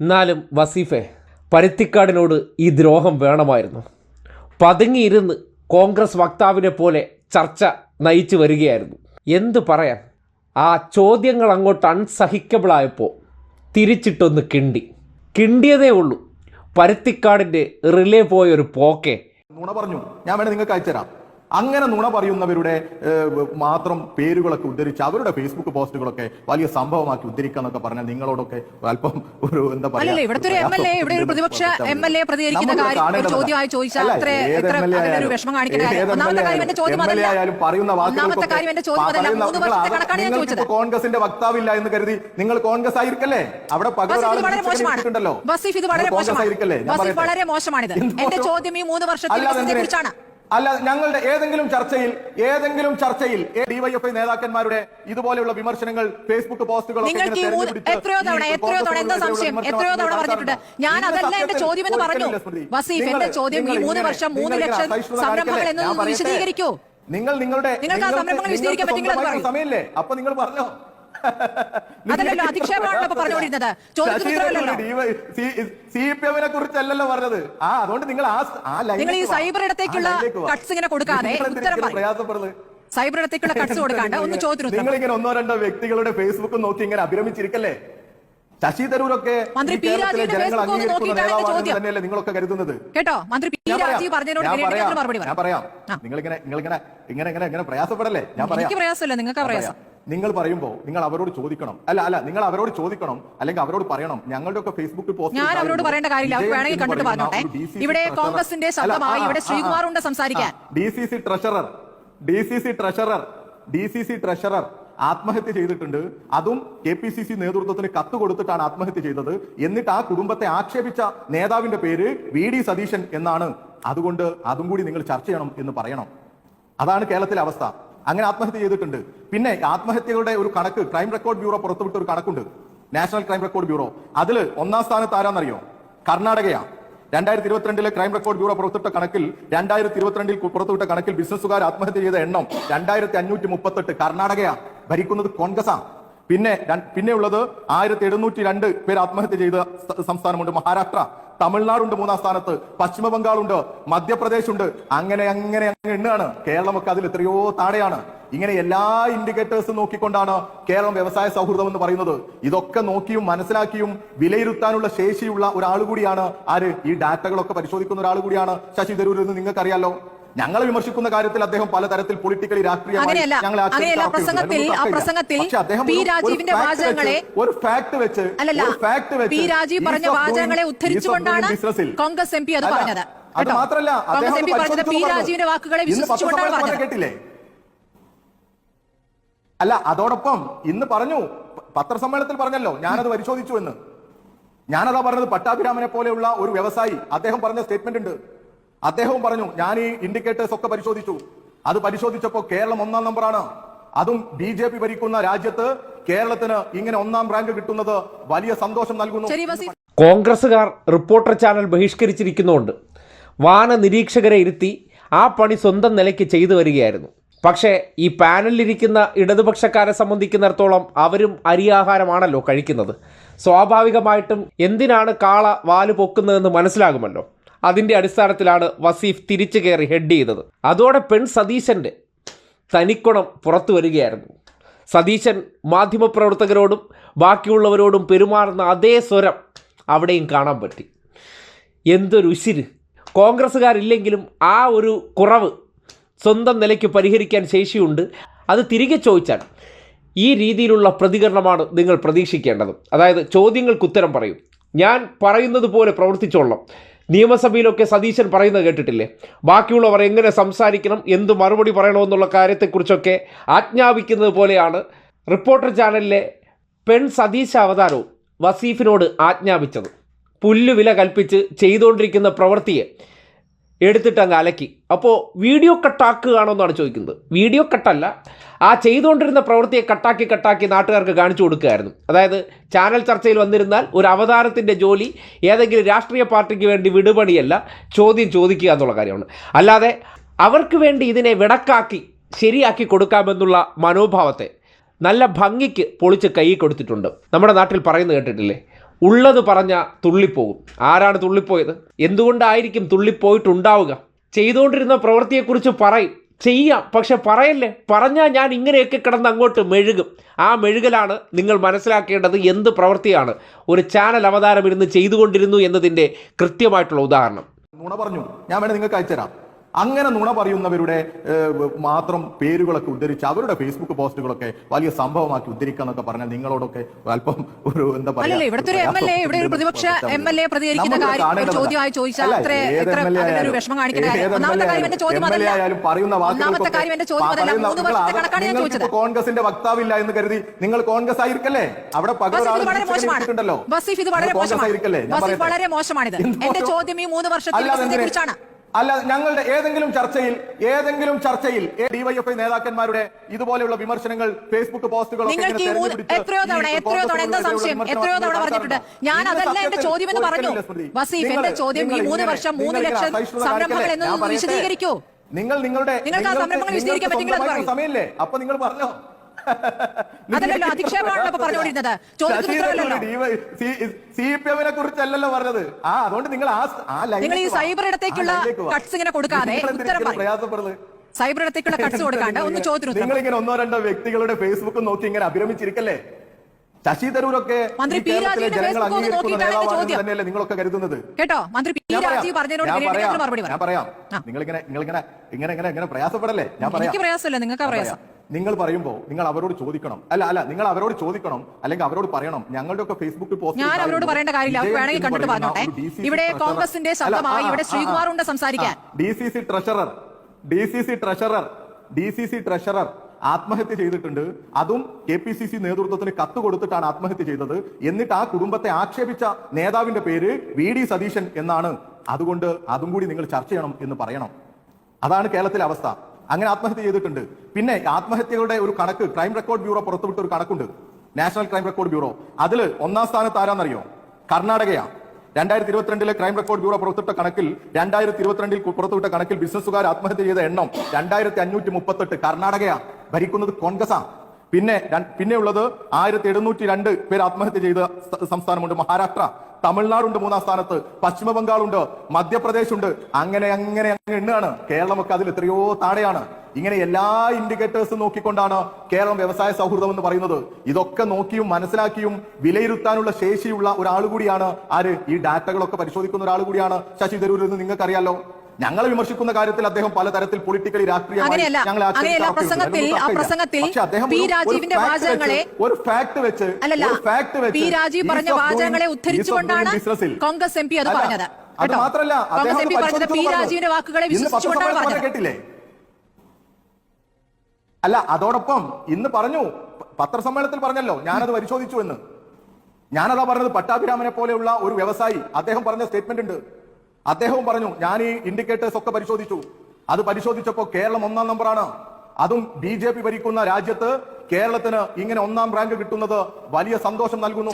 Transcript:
എന്നാലും വസീഫെ പരുത്തിക്കാടിനോട് ഈ ദ്രോഹം വേണമായിരുന്നു. പതുങ്ങിയിരുന്ന് കോൺഗ്രസ് വക്താവിനെ പോലെ ചർച്ച നയിച്ചു വരികയായിരുന്നു. എന്തു പറയാൻ? ആ ചോദ്യങ്ങൾ അങ്ങോട്ട് അൺസഹിക്കബിളായപ്പോൾ തിരിച്ചിട്ടൊന്ന് കിണ്ടി. കിണ്ടിയതേ ഉള്ളൂ. പരുത്തിക്കാടിന്റെ റിലേ പോയൊരു പോക്കേ. നുണ പറഞ്ഞു. ഞാൻ വേണേ നിങ്ങൾക്ക് അയച്ചുതരാം അങ്ങനെ നുണ പറയുന്നവരുടെ മാത്രം പേരുകളൊക്കെ ഉദ്ധരിച്ച് അവരുടെ ഫേസ്ബുക്ക് പോസ്റ്റുകളൊക്കെ വലിയ സംഭവമാക്കി ഉദ്ധരിക്കുക എന്നൊക്കെ പറഞ്ഞാൽ നിങ്ങളോടൊക്കെ അല്പം ഒരു എന്താ പറയുക ഇവിടുത്തെ ഒരു എം എൽ എ ഇവിടെ ഒരു പ്രതിപക്ഷ എം എൽ എ പ്രതികരിക്കുന്ന കാര്യം ചോദ്യമായി ചോദിച്ചാൽ പറയുന്ന പറയുന്ന- കോൺഗ്രസിന്റെ വക്താവില്ല എന്ന് കരുതി നിങ്ങൾ കോൺഗ്രസ് ആയിരിക്കല്ലേ അവിടെ വളരെ മോശമാണ്. വളരെ മോശമാണിത്. എന്റെ ചോദ്യം ഈ മൂന്ന് വർഷത്തെ കുറിച്ചാണ്. അല്ല ഞങ്ങളുടെ ഏതെങ്കിലും ചർച്ചയിൽ ഏതെങ്കിലും ചർച്ചയിൽ ഡിവൈഎഫ്ഐ നേതാക്കന്മാരുടെ ഇതുപോലെയുള്ള വിമർശനങ്ങൾ ഫേസ്ബുക്ക് ഈ എത്രയോ തവണ എത്രയോ തവണ എന്താ സംശയം? എത്രയോ തവണ പറഞ്ഞിട്ടുണ്ട്. ഞാൻ അതല്ല എന്റെ ചോദ്യം എന്ന് പറഞ്ഞു. വസീഫ് എന്റെ ചോദ്യം ഈ മൂന്ന് വർഷം മൂന്ന് ലക്ഷം സംരംഭങ്ങൾ എന്നൊന്ന് വിശദീകരിക്കൂ. നിങ്ങൾ നിങ്ങളുടെ നിങ്ങൾക്ക് ആ സംരംഭങ്ങൾ വിശദീകരിക്കാൻ പറ്റില്ല. സമയമില്ലേ? അപ്പൊ നിങ്ങൾ പറഞ്ഞോ. അതല്ലല്ലോ അധിക്ഷേപമാണല്ലോ പറഞ്ഞുകൊണ്ടിരുന്നത്. ചോദ്യത്തിന് കുറിച്ചല്ലല്ലോ പറഞ്ഞത്. ആ അതുകൊണ്ട് നിങ്ങൾ ആ നിങ്ങൾ ഈ സൈബർ ഇടത്തേക്കുള്ള cuts ഇങ്ങനെ കൊടുക്കാതെ ഉത്തരം പ്രയാസപ്പെടുന്നത്? സൈബർ ഇടത്തേക്കുള്ള കട്ട്സ് കൊടുക്കാണ്ട് ഒന്ന് ചോദ്യം നിങ്ങൾ ഇങ്ങനെ ഒന്നോ രണ്ടോ വ്യക്തികളുടെ ഫേസ്ബുക്ക് നോക്കി ഇങ്ങനെ അഭിരമിച്ചിരിക്കല്ലേ? ശശി തരൂരൊക്കെ മന്ത്രി പി. രാജീവിന്റെ Facebook ഒന്ന് നോക്കിയിട്ടാണ് ചോദ്യം. തന്നെയല്ലേ നിങ്ങളൊക്കെ കരുതുന്നത്? കേട്ടോ? മന്ത്രി പി. രാജീവ് പറഞ്ഞതിനോട് ഞാൻ പറയാം. നിങ്ങൾ ഇങ്ങനെ നിങ്ങൾ ഇങ്ങനെ ഇങ്ങനെ ഇങ്ങനെ പ്രയാസപ്പെടല്ലേ? ഞാൻ പറയാം. പ്രയാസമില്ല നിങ്ങൾക്ക് പ്രയാസം. നിങ്ങൾ പറയുമ്പോൾ നിങ്ങൾ അവരോട് ചോദിക്കണം. അല്ല അല്ല നിങ്ങൾ അവരോട് ചോദിക്കണം അല്ലെങ്കിൽ അവരോട് പറയണം. ഞങ്ങളുടെ ഒക്കെ ഫേസ്ബുക്കിൽ പോസ്റ്റ് ഞാൻ അവരോട് പറയേണ്ട കാര്യമില്ല. അവർക്ക് വേണമെങ്കിൽ കണ്ടിട്ട് പറഞ്ഞോട്ടെ. ഇവിടെ കോൺഗ്രസിന്റെ ശബ്ദമായി ഇവിടെ ശ്രീകുമാറുണ്ട് സംസാരിക്കാൻ. D C C treasurer D C C treasurer D C C treasurer ആത്മഹത്യ ചെയ്തിട്ടുണ്ട്. അതും കെ പി സി സി നേതൃത്വത്തിന് കത്ത് കൊടുത്തിട്ടാണ് ആത്മഹത്യ ചെയ്തത്. എന്നിട്ട് ആ കുടുംബത്തെ ആക്ഷേപിച്ച നേതാവിന്റെ പേര് വി ഡി സതീശൻ എന്നാണ്. അതുകൊണ്ട് അതും കൂടി നിങ്ങൾ ചർച്ച ചെയ്യണം എന്ന് പറയണം. അതാണ് കേരളത്തിലെ അവസ്ഥ. അങ്ങനെ ആത്മഹത്യ ചെയ്തിട്ടുണ്ട്. പിന്നെ ആത്മഹത്യകളുടെ ഒരു കണക്ക് ക്രൈം റെക്കോർഡ് ബ്യൂറോ പുറത്തുവിട്ട ഒരു കണക്കുണ്ട്. നാഷണൽ ക്രൈം റെക്കോർഡ് ബ്യൂറോ അതിൽ ഒന്നാം സ്ഥാനത്ത് ആരാന്നറിയോ? കർണാടകയാ. രണ്ടായിരത്തി ഇരുപത്തിരണ്ടിലെ ക്രൈം റെക്കോർഡ് ബ്യൂറോ പുറത്തുവിട്ട കണക്കിൽ രണ്ടായിരത്തി ഇരുപത്തിരണ്ടിൽ പുറത്തുവിട്ട കണക്കിൽ ബിസിനസ്സുകാർ ആത്മഹത്യ ചെയ്ത എണ്ണം രണ്ടായിരത്തി അഞ്ഞൂറ്റി മുപ്പത്തെട്ട് കർണാടകയാണ് ഭരിക്കുന്നത് കോൺഗ്രസാണ് പിന്നെ പിന്നെ പിന്നെയുള്ളത് ആയിരത്തി എഴുന്നൂറ്റി രണ്ട് പേർ ആത്മഹത്യ ചെയ്ത സംസ്ഥാനമുണ്ട്. മഹാരാഷ്ട്ര തമിഴ്നാടുണ്ട് മൂന്നാം സ്ഥാനത്ത് പശ്ചിമ ബംഗാളുണ്ട് മധ്യപ്രദേശ് ഉണ്ട് അങ്ങനെ അങ്ങനെ അങ്ങനെ എണ്ണാണ് കേരളമൊക്കെ അതിൽ എത്രയോ താഴെയാണ്. ഇങ്ങനെ എല്ലാ ഇൻഡിക്കേറ്റേഴ്സും നോക്കിക്കൊണ്ടാണ് കേരളം വ്യവസായ സൗഹൃദം എന്ന് പറയുന്നത്. ഇതൊക്കെ നോക്കിയും മനസ്സിലാക്കിയും വിലയിരുത്താനുള്ള ശേഷിയുള്ള ഒരാൾ കൂടിയാണ് ആര്? ഈ ഡാറ്റകളൊക്കെ പരിശോധിക്കുന്ന ഒരാൾ കൂടിയാണ് ശശി തരൂർ എന്ന് നിങ്ങൾക്കറിയാലോ. ഞങ്ങളെ വിമർശിക്കുന്ന കാര്യത്തിൽ അദ്ദേഹം പലതരത്തിൽ പൊളിറ്റിക്കലി രാഷ്ട്രീയമായി. ആൾക്കാരുണ്ട്. പ്രസംഗത്തിൽ- ഒരു- ഒരു രാജീവിന്റെ വാചകങ്ങളെ ഒരു ഫാക്ട് വെച്ച് ഒരു fact വെച്ച് രാജീവ് പറഞ്ഞ വാചകങ്ങളെ ഉദ്ധരിച്ചുകൊണ്ടാണ് കോൺഗ്രസ് എം പി അത് പറഞ്ഞത്. അത്? മാത്രമല്ല കോൺഗ്രസ് എം പി പറഞ്ഞത് പി രാജീവിന്റെ വാക്കുകളെ വിശ്വസിച്ചുകൊണ്ടാണ് പറഞ്ഞത് കേട്ടില്ലേ? അല്ല അതോടൊപ്പം ഇന്ന് പറഞ്ഞു പത്രസമ്മേളനത്തിൽ പറഞ്ഞല്ലോ ഞാനത് പരിശോധിച്ചു എന്ന്. ഞാനതാ പറഞ്ഞത് പട്ടാഭിരാമനെ പോലെയുള്ള ഒരു വ്യവസായി. അദ്ദേഹം പറഞ്ഞ സ്റ്റേറ്റ്മെന്റ് ഉണ്ട്. അദ്ദേഹവും പറഞ്ഞു ഞാൻ ഈ ഇൻഡിക്കേറ്റേഴ്സ് ഒക്കെ പരിശോധിച്ചു. അത് പരിശോധിച്ചപ്പോൾ കേരളം ഒന്നാം നമ്പറാണ്. അതും ബി ജെ പി ഭരിക്കുന്ന രാജ്യത്ത് കേരളത്തിന് ഇങ്ങനെ ഒന്നാം റാങ്ക് കിട്ടുന്നത് വലിയ സന്തോഷം നൽകുന്നു. കോൺഗ്രസുകാർ കോൺഗ്രസ്സുകാർ റിപ്പോർട്ടർ ചാനൽ ബഹിഷ്കരിച്ചിരിക്കുന്നുണ്ട് വാന നിരീക്ഷകരെ ഇരുത്തി ആ പണി സ്വന്തം നിലയ്ക്ക് ചെയ്തു വരികയായിരുന്നു. പക്ഷേ ഈ പാനലിലിരിക്കുന്ന ഇടതുപക്ഷക്കാരെ സംബന്ധിക്കുന്നിടത്തോളം അവരും അരിയാഹാരമാണല്ലോ കഴിക്കുന്നത്. സ്വാഭാവികമായിട്ടും എന്തിനാണ് കാള വാൽ പൊക്കുന്നതെന്ന് മനസ്സിലാകുമല്ലോ. അതിന്റെ അടിസ്ഥാനത്തിലാണ് വസീഫ് തിരിച്ചു കയറി ഹെഡ് ചെയ്തത്. അതോടെ പെൺ സതീശന്റെ തനിക്കുണം പുറത്തു വരികയായിരുന്നു. സതീശൻ മാധ്യമപ്രവർത്തകരോടും ബാക്കിയുള്ളവരോടും പെരുമാറുന്ന അതേ സ്വരം അവിടെയും കാണാൻ പറ്റി. എന്തൊരു ഉശിര്. കോൺഗ്രസ്സുകാരില്ലെങ്കിലും ആ ഒരു കുറവ് സ്വന്തം നിലയ്ക്ക് പരിഹരിക്കാൻ ശേഷിയുണ്ട്. അത് തിരികെ ചോദിച്ചാൽ ഈ രീതിയിലുള്ള പ്രതികരണമാണ് നിങ്ങൾ പ്രതീക്ഷിക്കേണ്ടത്. അതായത് ചോദ്യങ്ങൾക്ക് ഉത്തരം പറയും. ഞാൻ പറയുന്നത് പോലെ പ്രവർത്തിച്ചോളാം. നിയമസഭയിലൊക്കെ സതീശൻ പറയുന്നത് കേട്ടിട്ടില്ലേ? ബാക്കിയുള്ളവർ എങ്ങനെ സംസാരിക്കണം എന്ത് മറുപടി പറയണമെന്നുള്ള കാര്യത്തെക്കുറിച്ചൊക്കെ ആജ്ഞാപിക്കുന്നത് പോലെയാണ് റിപ്പോർട്ടർ ചാനലിലെ പെൺ സതീശ അവതാരവും വസീഫിനോട് ആജ്ഞാപിച്ചത്. പുല്ലുവില കൽപ്പിച്ച് ചെയ്തുകൊണ്ടിരിക്കുന്ന പ്രവൃത്തിയെ എടുത്തിട്ട് അങ്ങ് അലക്കി. അപ്പോൾ വീഡിയോ കട്ടാക്കുകയാണോ എന്നാണ് ചോദിക്കുന്നത്. വീഡിയോ കട്ടല്ല. ആ ചെയ്തുകൊണ്ടിരുന്ന പ്രവൃത്തിയെ കട്ടാക്കി കട്ടാക്കി നാട്ടുകാർക്ക് കാണിച്ചു കൊടുക്കുകയായിരുന്നു. അതായത് ചാനൽ ചർച്ചയിൽ വന്നിരുന്നാൽ ഒരു അവതാരത്തിന്റെ ജോലി ഏതെങ്കിലും രാഷ്ട്രീയ പാർട്ടിക്ക് വേണ്ടി വിടുപണിയല്ല ചോദ്യം ചോദിക്കുക എന്നുള്ള കാര്യമാണ്. അല്ലാതെ അവർക്ക് വേണ്ടി ഇതിനെ വിടക്കാക്കി ശരിയാക്കി കൊടുക്കാമെന്നുള്ള മനോഭാവത്തെ നല്ല ഭംഗിക്ക് പൊളിച്ച് കൈ കൊടുത്തിട്ടുണ്ട്. നമ്മുടെ നാട്ടിൽ പറയുന്നത് കേട്ടിട്ടില്ലേ? ഉള്ളത് പറഞ്ഞ തുള്ളിപ്പോകും. ആരാണ് തുള്ളിപ്പോയത്? എന്തുകൊണ്ടായിരിക്കും തുള്ളിപ്പോയിട്ടുണ്ടാവുക? ചെയ്തുകൊണ്ടിരുന്ന പ്രവൃത്തിയെക്കുറിച്ച് പറയും. ചെയ്യാം പക്ഷെ പറയല്ലേ? പറഞ്ഞാൽ ഞാൻ ഇങ്ങനെയൊക്കെ കിടന്ന് അങ്ങോട്ട് മെഴുകും. ആ മെഴുകലാണ് നിങ്ങൾ മനസ്സിലാക്കേണ്ടത് എന്ത് പ്രവൃത്തിയാണ്. ഒരു ചാനൽ അവതാരം ഇരുന്ന് ചെയ്തുകൊണ്ടിരുന്നു എന്നതിന്റെ കൃത്യമായിട്ടുള്ള ഉദാഹരണം. നുണ പറഞ്ഞു. ഞാൻ വേണേൽ നിങ്ങൾക്ക് അയച്ചുതരാം. അങ്ങനെ നുണ പറയുന്നവരുടെ മാത്രം പേരുകളൊക്കെ ഉദ്ധരിച്ച് അവരുടെ ഫേസ്ബുക്ക് പോസ്റ്റുകളൊക്കെ വലിയ സംഭവമാക്കി ഉദ്ധരിക്കുക എന്നൊക്കെ പറഞ്ഞാൽ നിങ്ങളോടൊക്കെ അല്പം ഒരു എന്താ ഇവിടുത്തെ ഒരു എം എൽ എ ഇവിടെ പ്രതിപക്ഷ എം എൽ എ പ്രതികരിക്കുന്ന കാര്യം ചോദ്യമായി ചോദിച്ചാൽ കോൺഗ്രസിന്റെ വക്താവില്ല എന്ന് കരുതി നിങ്ങൾ കോൺഗ്രസ് ആയിരിക്കല്ലേ അവിടെ വളരെ മോശമാണ്. എന്റെ ചോദ്യം ഈ മൂന്ന് വർഷത്തെ അല്ലാതെ കുറിച്ചാണ്. അല്ല ഞങ്ങളുടെ ഏതെങ്കിലും ചർച്ചയിൽ ഏതെങ്കിലും ചർച്ചയിൽ ഡിവൈഎഫ്ഐ നേതാക്കന്മാരുടെ ഇതുപോലെയുള്ള വിമർശനങ്ങൾ ഫേസ്ബുക്ക് തെരഞ്ഞെടുത്ത് എത്രയോ തവണ എത്രയോ തവണ എന്താ സംശയം? എത്രയോ തവണ പറഞ്ഞിട്ടുണ്ട്. ഞാൻ അതല്ല എന്റെ സത്യത്തിൽ ചോദ്യം എന്ന് പറഞ്ഞു. വസീഫ് എന്റെ ചോദ്യം ഈ മൂന്ന് വർഷം മൂന്ന് ലക്ഷം അസഹിഷ്ണുത സംരംഭങ്ങൾ കാണിക്കല്ലേ? എന്നൊന്ന് വിശദീകരിക്കൂ. നിങ്ങൾ നിങ്ങളുടെ നിങ്ങൾക്ക് ആ സംരംഭങ്ങൾ വിശദീകരിക്കാൻ പറ്റുമെങ്കിൽ അത് പറയൂ. സമയമില്ലേ? അപ്പൊ നിങ്ങൾ പറഞ്ഞോ? അതല്ലല്ലോ, അധിക്ഷേപമാണല്ലോ ഇപ്പൊ പറഞ്ഞുകൊണ്ടിരുന്നത്. സി പി എമ്മിനെ കുറിച്ചല്ലല്ലോ പറഞ്ഞത്. ആ അതുകൊണ്ട് നിങ്ങൾ ആ നിങ്ങൾ ഈ സൈബർ ഇടത്തേക്കുള്ള cuts ഇങ്ങനെ കൊടുക്കാതെ ഉത്തരം പ്രയാസപ്പെടുന്നത്? സൈബർ ഇടത്തേക്കുള്ള കട്ട്സ് കൊടുക്കാണ്ട് ഒന്ന് ചോദ്യത്തിന് നിങ്ങൾ ഇങ്ങനെ ഒന്നോ രണ്ടോ വ്യക്തികളുടെ ഫേസ്ബുക്ക് നോക്കി ഇങ്ങനെ അഭിരമിച്ചിരിക്കല്ലേ? ശശി തരൂരൊക്കെ. തന്നെയല്ലേ നിങ്ങളൊക്കെ കരുതുന്നത്? കേട്ടോ? മന്ത്രി പി. രാജീവ് പറഞ്ഞതിനോട്. നിങ്ങൾ മറുപടി നിങ്ങൾ പറയും. നിങ്ങളിങ്ങനെ നിങ്ങളിങ്ങനെ ഇങ്ങനെ ഇങ്ങനെ ഇങ്ങനെ പ്രയാസപ്പെടല്ലേ? ഞാൻ പറയാം. പ്രയാസമില്ല നിങ്ങൾക്ക് പ്രയാസം. നിങ്ങൾ പറയുമ്പോൾ നിങ്ങൾ അവരോട് ചോദിക്കണം. അല്ല അല്ല നിങ്ങൾ അവരോട് ചോദിക്കണം അല്ലെങ്കിൽ അവരോട് പറയണം. ഞങ്ങളുടെ ഒക്കെ ഫേസ്ബുക്കിൽ പോസ്റ്റ് ഞാൻ അവരോട് പറയേണ്ട കാര്യമില്ല. വേണമെങ്കിൽ കണ്ടിട്ട് പറഞ്ഞോട്ടെ. ഇവിടെ കോൺഗ്രസിന്റെ ശബ്ദമായി ഇവിടെ ശ്രീകുമാറുണ്ട് സംസാരിക്കാൻ. D C C treasurer D C C treasurer D C C treasurer ആത്മഹത്യ ചെയ്തിട്ടുണ്ട്. അതും കെ പി സി സി നേതൃത്വത്തിന് കത്ത് കൊടുത്തിട്ടാണ് ആത്മഹത്യ ചെയ്തത്. എന്നിട്ട് ആ കുടുംബത്തെ ആക്ഷേപിച്ച നേതാവിന്റെ പേര് വി ഡി സതീശൻ എന്നാണ്. അതുകൊണ്ട് അതും കൂടി നിങ്ങൾ ചർച്ച ചെയ്യണം എന്ന് പറയണം. അതാണ് കേരളത്തിലെ അവസ്ഥ. അങ്ങനെ ആത്മഹത്യ ചെയ്തിട്ടുണ്ട്. പിന്നെ ആത്മഹത്യകളുടെ ഒരു കണക്ക് ക്രൈം റെക്കോർഡ് ബ്യൂറോ പുറത്തുവിട്ട ഒരു കണക്കുണ്ട്. നാഷണൽ ക്രൈം റെക്കോർഡ് ബ്യൂറോ അതിൽ ഒന്നാം സ്ഥാനത്ത് ആരാന്നറിയോ? കർണാടകയാണ് രണ്ടായിരത്തി ഇരുപത്തിരണ്ടിലെ ക്രൈം റെക്കോർഡ് ബ്യൂറോ പുറത്തുവിട്ട കണക്കിൽ രണ്ടായിരത്തി ഇരുപത്തിരണ്ടിൽ പുറത്തുവിട്ട കണക്കിൽ ബിസിനസ്സുകാർ ആത്മഹത്യ ചെയ്ത എണ്ണം രണ്ടായിരത്തി അഞ്ഞൂറ്റി മുപ്പത്തെട്ട് കർണാടകയാണ് ഭരിക്കുന്നത് കോൺഗ്രസാ പിന്നെ പിന്നെ ഉള്ളത് ആയിരത്തി എഴുന്നൂറ്റി രണ്ട് പേർ ആത്മഹത്യ ചെയ്ത സംസ്ഥാനമുണ്ട് മഹാരാഷ്ട്ര. തമിഴ്നാടുണ്ട് മൂന്നാം സ്ഥാനത്ത് പശ്ചിമ ബംഗാളുണ്ട് മധ്യപ്രദേശ് ഉണ്ട് അങ്ങനെ അങ്ങനെ അങ്ങ് എണ്ണാണ് കേരളമൊക്കെ അതിൽ എത്രയോ താഴെയാണ്. ഇങ്ങനെ എല്ലാ ഇൻഡിക്കേറ്റേഴ്സും നോക്കിക്കൊണ്ടാണ് കേരളം വ്യവസായ സൗഹൃദം എന്ന് പറയുന്നത്. ഇതൊക്കെ നോക്കിയും മനസ്സിലാക്കിയും വിലയിരുത്താനുള്ള ശേഷിയുള്ള ഒരാൾ കൂടിയാണ് ആര്? ഈ ഡാറ്റകളൊക്കെ പരിശോധിക്കുന്ന ഒരാൾ കൂടിയാണ് ശശി തരൂർ എന്ന് നിങ്ങൾക്കറിയാലോ. ഞങ്ങളെ വിമർശിക്കുന്ന കാര്യത്തിൽ അദ്ദേഹം പലതരത്തിൽ പൊളിറ്റിക്കലി രാഷ്ട്രീയമായി ഞങ്ങളെ. പ്രസംഗത്തിൽ- പ്രസംഗത്തിൽ പി രാജീവിന്റെ വാചകങ്ങളെ- ഒരു ഫാക്ട് വെച്ച് വെച്ച് പി രാജീവ് പറഞ്ഞ വാചകങ്ങളെ ഉദ്ധരിച്ചുകൊണ്ടാണ്. കോൺഗ്രസ് എം പി അത് അല്ല, പറഞ്ഞത്. അത് കേട്ടോ? മാത്രമല്ല കോൺഗ്രസ് അദ്ദേഹം എം പി പറഞ്ഞത് പി രാജീവിന്റെ വാക്കുകളെ വിശ്വസിച്ചുകൊണ്ടാണ് പറഞ്ഞത്. കേട്ടില്ലേ? അല്ല അതോടൊപ്പം ഇന്ന് പറഞ്ഞു പത്രസമ്മേളനത്തിൽ പറഞ്ഞല്ലോ ഞാനത് പരിശോധിച്ചു എന്ന് ഞാനതാ പറഞ്ഞത് പട്ടാഭിരാമനെ പോലെയുള്ള ഒരു വ്യവസായി. അദ്ദേഹം പറഞ്ഞ സ്റ്റേറ്റ്മെന്റ് ഉണ്ട്. അദ്ദേഹവും പറഞ്ഞു ഞാൻ ഈ ഇൻഡിക്കേറ്റേഴ്സ് ഒക്കെ പരിശോധിച്ചു. അത് പരിശോധിച്ചപ്പോൾ കേരളം ഒന്നാം നമ്പറാണ്. അതും ബി ജെ പി ഭരിക്കുന്ന രാജ്യത്ത് കേരളത്തിന് ഇങ്ങനെ ഒന്നാം റാങ്ക് കിട്ടുന്നത് വലിയ സന്തോഷം നൽകുന്നു.